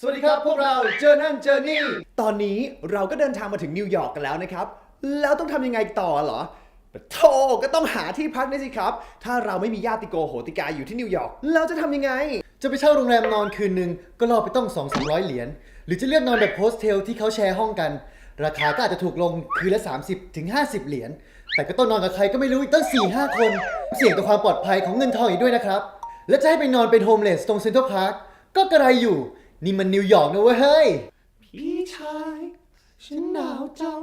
สวัสดีครับพวกเราเจอนั่นเจอนี่ ตอนนี้เราก็เดินทางมาถึงนิวยอร์กกันแล้วนะครับ แล้วต้องทำยังไงต่อเหรอโธ่ก็ต้องหาที่พักนี่สิครับ ถ้าเราไม่มีญาติโกโหติกาอยู่ที่นิวยอร์กเราจะทำยังไง จะไปเช่าโรงแรมนอนคืนหนึ่งก็รอไปต้อง2 3 0 0 เหรียญ หรือจะเลือกนอนแบบโฮสเทลที่เขาแชร์ห้องกัน ราคาก็อาจจะถูกลงคืนละ 30ถึง50 เหรียญ แต่ก็ต้องนอนกับใครก็ไม่รู้อีกตั้ง4 5 คน เสี่ยงต่อความปลอดภัยของเงินทองอีกด้วยนะครับ และจะให้ไปนอนเป็นโฮมเลสตรงเซ็นทรัลพาร์คก็กระไรอยู่ นี่มันนิวยอร์กนะเว้ยเฮ้ย พี่ชาย ฉันหนาวจัง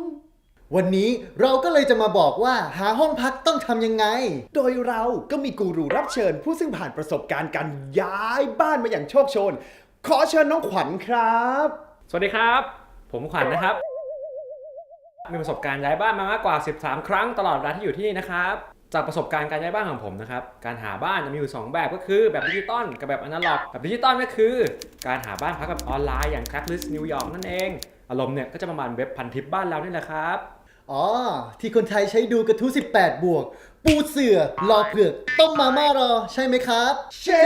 วันนี้เราก็เลยจะมาบอกว่าหาห้องพักต้องทำยังไง โดยเราก็มีกูรูรับเชิญ ผู้ซึ่งผ่านประสบการณ์การย้ายบ้านมาอย่างโชคโชน ขอเชิญน้องขวัญครับ สวัสดีครับ ผมขวัญนะครับ มีประสบการณ์ย้ายบ้านมามากกว่า 13 ครั้งตลอดเวลาที่อยู่ที่นี่นะครับ จากประสบการณ์การย้ายบ้านของผมนะครับ การหาบ้านจะมีอยู่ 2 แบบก็คือแบบดิจิตอลกับแบบอนาล็อก แบบดิจิตอลก็คือ การหาบ้านพักแบบออนไลน์อย่าง Craigslist New York นั่นเอง อารมณ์เนี่ยก็จะประมาณเว็บพันทิปบ้านเรานี่แหละครับ อ๋อ ที่คนไทยใช้ดูกระทู้18 บวก ปูเสือรอเผือกต้มมาม่ารอใช่ไหมครับเช็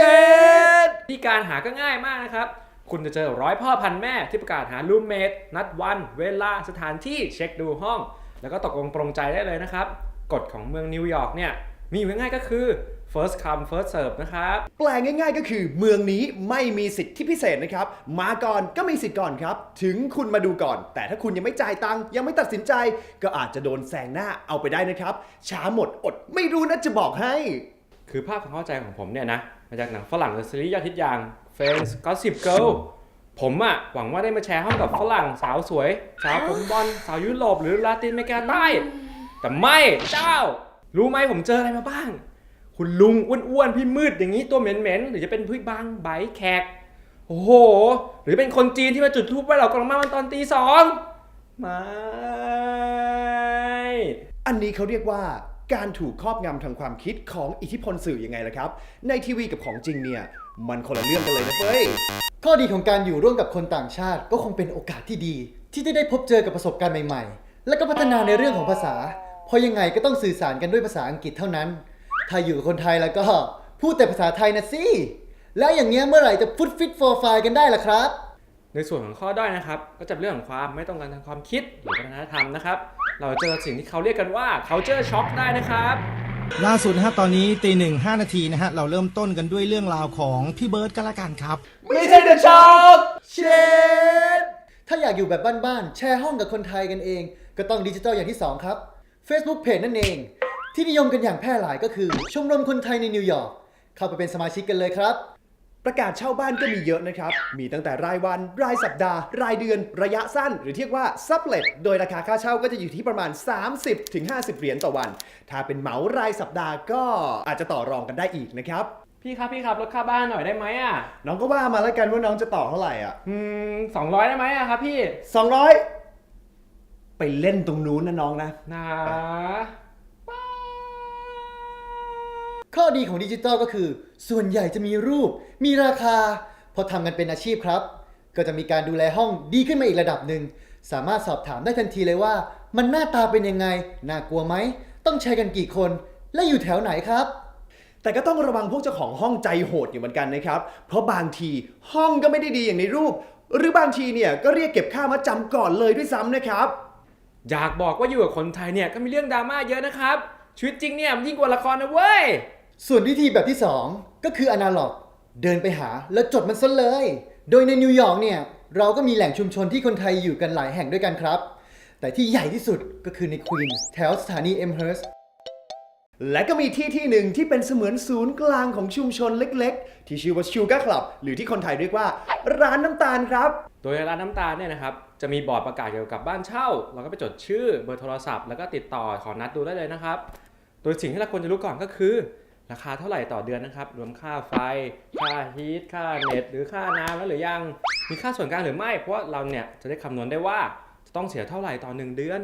ดที่การหาก็ง่ายมากนะครับ คุณจะเจอร้อยพ่อพันแม่ที่ประกาศหารูมเมทนัดวัน เวลาสถานที่เช็คดูห้อง แล้วก็ตกลงปรงใจได้เลยนะครับ กฎของเมืองนิวยอร์กเนี่ยมีอยู่ง่ายๆก็คือ first come first serve นะครับ แปลง่ายๆก็คือเมืองนี้ไม่มีสิทธิพิเศษนะครับ มาก่อนก็มีสิทธิ์ก่อนครับ ถึงคุณมาดูก่อน แต่ถ้าคุณยังไม่จ่ายตังค์ยังไม่ตัดสินใจ ก็อาจจะโดนแซงหน้าเอาไปได้นะครับ ช้าหมดอดไม่รู้นะจะบอกให้ คือภาพความเข้าใจของผมเนี่ยนะ มาจากหนังฝรั่งหรือซีรีส์ยอดฮิตอย่าง Friends Gossip Girl ผมอะหวังว่าได้มาแชร์ห้องกับฝรั่งสาวสวย สาวผมบอลสาวยุโรปหรือลาตินอเมริกาใต้ แต่ไม่เจ้า รู้ไหมผมเจออะไรมาบ้าง คุณลุงอ้วนๆพี่มืดอย่างนี้ตัวเหม็นๆหรือจะเป็นผู้บางใบแขก โอ้โห หรือเป็นคนจีนที่มาจุดทูปไว้เรากลางมาวันตอนตีสองไม่อันนี้เขาเรียกว่าการถูกครอบงำทางความคิดของอิทธิพลสื่อยังไงล่ะครับ ในทีวีกับของจริงเนี่ย มันคนละเรื่องกันเลยนะเฟ้ย ข้อดีของการอยู่ร่วมกับคนต่างชาติก็คงเป็นโอกาสที่ดี ที่จะได้พบเจอกับประสบการณ์ใหม่ ๆ และก็พัฒนาในเรื่องของภาษา เพราะยังไงก็ต้องสื่อสารกันด้วยภาษาอังกฤษเท่านั้น ถ้าอยู่กับคนไทยแล้วก็พูดแต่ภาษาไทยนะสิ แล้วอย่างเงี้ยเมื่อไหร่จะฟุตฟิตโฟร์ไฟกันได้ล่ะครับ ในส่วนของข้อด้อยนะครับ ก็จะเป็นเรื่องของความไม่ต้องการทางความคิดหรือวัฒนธรรมนะครับ เราเจอสิ่งที่เขาเรียกกันว่า culture shock ได้นะครับ ล่าสุดนะครับตอนนี้ตีหนึ่งห้านาทีนะฮะเราเริ่มต้นกันด้วยเรื่องราวของพี่เบิร์ดก็แล้วกันครับ ไม่ใช่เดอะช็อคเชดถ้าอยากอยู่แบบบ้านๆ แชร์ห้องกับคนไทยกันเอง ก็ต้องดิจิทัลอย่างที่ 2 ครับ Facebook Page นั่นเอง ที่นิยมกันอย่างแพร่หลายก็คือ ชมรมคนไทยในนิวยอร์กเข้าไปเป็นสมาชิกกันเลยครับ ประกาศเช่าบ้านก็มีเยอะนะครับ มีตั้งแต่รายวัน รายสัปดาห์ รายเดือน ระยะสั้น หรือเรียกว่า sublet โดยราคาค่าเช่าก็จะอยู่ที่ประมาณ 30-50 เหรียญต่อวัน ถ้าเป็นเหมารายสัปดาห์ก็อาจจะต่อรองกันได้อีกนะครับ พี่ครับพี่ครับลดค่าบ้านหน่อยได้ไหมอะน้องก็ว่ามาแล้วกันว่าน้องจะต่อเท่าไหร่อะอืมสองร้อยได้ไหมอะครับพี่ 200 ไปเล่นตรงนู้นนะน้องนะ นะข้อดีของดิจิทัลก็คือ ส่วนใหญ่จะมีรูป มีราคา พอทำกันเป็นอาชีพครับ ก็จะมีการดูแลห้องดีขึ้นมาอีกระดับหนึ่ง สามารถสอบถามได้ทันทีเลยว่า มันหน้าตาเป็นยังไง น่ากลัวไหม ต้องใช้กันกี่คน และอยู่แถวไหนครับ แต่ก็ต้องระวังพวกเจ้าของห้องใจโหดอยู่เหมือนกันนะครับ เพราะบางทีห้องก็ไม่ได้ดีอย่างในรูป หรือบางทีเนี่ยก็เรียกเก็บค่ามาจำก่อนเลยด้วยซ้ำนะครับ อยากบอกว่าอยู่กับคนไทยเนี่ยก็มีเรื่องดราม่าเยอะนะครับ ชีวิตจริงเนี่ยมันยิ่งกว่าละครนะเว้ย ส่วนวิธีแบบที่ 2 ก็คืออนาล็อก เดินไปหาแล้วจดมันซะเลย โดยในนิวยอร์กเนี่ยเราก็มีแหล่งชุมชนที่คนไทยอยู่กันหลายแห่งด้วยกันครับ แต่ที่ใหญ่ที่สุดก็คือในควีนส์แถวสถานีเอ็มเฮิร์ส และก็มีที่ที่หนึ่งที่เป็นเสมือนศูนย์กลางของชุมชนเล็กๆ ที่ชื่อว่าชูการ์คลับ หรือที่คนไทยเรียกว่า ร้านน้ำตาลครับ โดยร้านน้ำตาลเนี่ยนะครับจะมีบอร์ดประกาศเกี่ยวกับบ้านเช่า เราก็ไปจดชื่อเบอร์โทรศัพท์แล้วก็ติดต่อขอนัดดูได้เลยนะครับ โดยสิ่งที่เราควรจะรู้ก่อนก็คือ ราคาเท่าไหร่ต่อเดือนนะครับ รวมค่าไฟ ค่าฮีทค่าเน็ต หรือค่าน้ำแล้วหรือยังมีค่าส่วนกลางหรือไม่ เพราะว่าเราเนี่ยจะได้คำนวณได้ว่าจะต้องเสียเท่าไหร่ต่อหนึ่งเดือน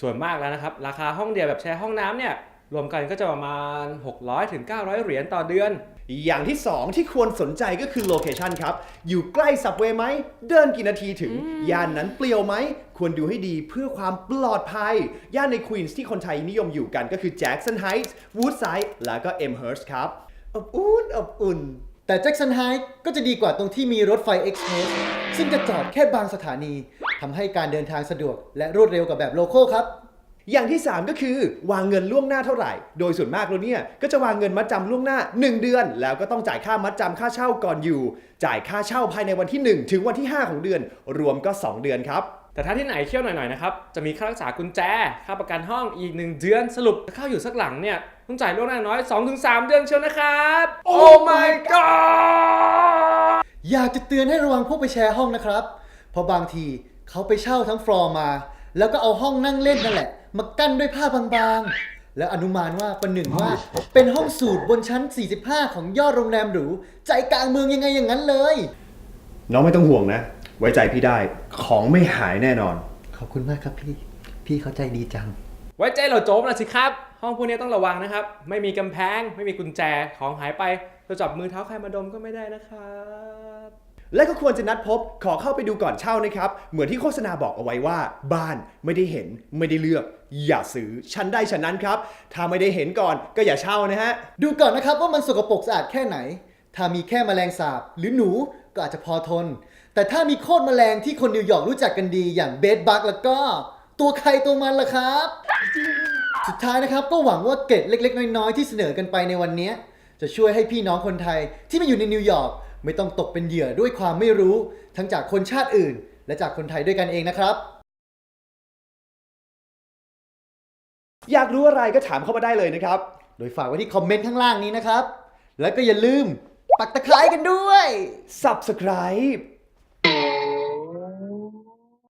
ส่วนมากแล้วนะครับราคาห้องเดียวแบบแชร์ห้องน้ำเนี่ย รวมกันก็จะประมาณ 600ถึง900 เหรียญต่อเดือน อย่างที่ 2 ที่ควรสนใจก็คือโลเคชันครับ อยู่ใกล้สับเวย์ไหม เดินกี่นาทีถึง ย่านนั้นเปลี่ยวไหม ควรดูให้ดีเพื่อความปลอดภัย ย่านในควีนส์ที่คนไทยนิยมอยู่กันก็คือแจ็กสันไฮท์วูดไซด์แล้วก็เอ็มเฮิร์สครับ อบอุ่นอบอุ่น แต่แจ็คสันไฮก็จะดีกว่าตรงที่มีรถไฟเอ็กซ์เพรสซึ่งจะจอดแค่บางสถานีทำให้การเดินทางสะดวกและรวดเร็วกว่าแบบโลโก้ครับ อย่างที่ 3 ก็คือวางเงินล่วงหน้าเท่าไหร่ โดยส่วนมากแล้วเนี่ยก็จะวางเงินมัดจำล่วงหน้า 1 เดือน แล้วก็ต้องจ่ายค่ามัดจำค่าเช่าก่อนอยู่ จ่ายค่าเช่าภายในวันที่ 1 ถึงวันที่ 5 ของเดือน รวมก็ 2 เดือนครับ แต่ถ้าที่ไหนเที่ยวหน่อยๆนะครับ จะมีค่ารักษากุญแจ ค่าประกันห้องอีก 1 เดือน สรุปถ้าเข้าอยู่สักหลังเนี่ยต้องจ่ายล่วงหน้าน้อย 2-3 เดือนเชียวนะครับโอ้ my god อยากจะเตือนให้ระวังพวกไปแชร์ห้องนะครับ เพราะบางทีเขาไปเช่าทั้งฟลอร์มา แล้วก็เอาห้องนั่งเล่นนั่นแหละ มากั้นด้วยผ้าบางๆ แล้วอนุมานว่าประหนึ่งว่า เป็นห้องสูตรบนชั้น 45 ของยอดโรงแรมหรูใจกลางเมืองยังไงอย่างนั้นเลย น้องไม่ต้องห่วงนะ ไว้ใจพี่ได้ของไม่หายแน่นอน ขอบคุณมากครับพี่ พี่เข้าใจดีจัง ไว้ใจเราโจมนะสิครับ ห้องพวกนี้ต้องระวังนะครับ ไม่มีกำแพง ไม่มีกุญแจของหายไปจะจับมือเท้าใครมาดมก็ไม่ได้นะครับ และก็ควรจะนัดพบขอเข้าไปดูก่อนเช่านะครับ เหมือนที่โฆษณาบอกเอาไว้ว่า บ้านไม่ได้เห็นไม่ได้เลือก อย่าซื้อชั้นได้ชั้นนั้นครับ ถ้าไม่ได้เห็นก่อนก็อย่าเช่านะฮะ ดูก่อนนะครับว่ามันสกปรกสะอาดแค่ไหน ถ้ามีแค่แมลงสาบ หรือหนูก็อาจจะพอทน แต่ถ้ามีโคตรแมลงที่คนนิวยอร์กรู้จักกันดีอย่างเบดบักแล้วก็ ตัวใครตัวมันล่ะครับ สุดท้ายนะครับก็หวังว่าเกร็ดเล็ก ๆ น้อยๆที่เสนอกันไปในวันนี้จะช่วยให้พี่น้องคนไทยที่มาอยู่ในนิวยอร์ก ไม่ต้องตกเป็นเหยื่อด้วยความไม่รู้ ทั้งจากคนชาติอื่น และจากคนไทยด้วยกันเองนะครับ อยากรู้อะไรก็ถามเข้ามาได้เลยนะครับ โดยฝากไว้ที่คอมเมนต์ข้างล่างนี้นะครับ แล้วก็อย่าลืมปักตะไคร้กันด้วย Subscribe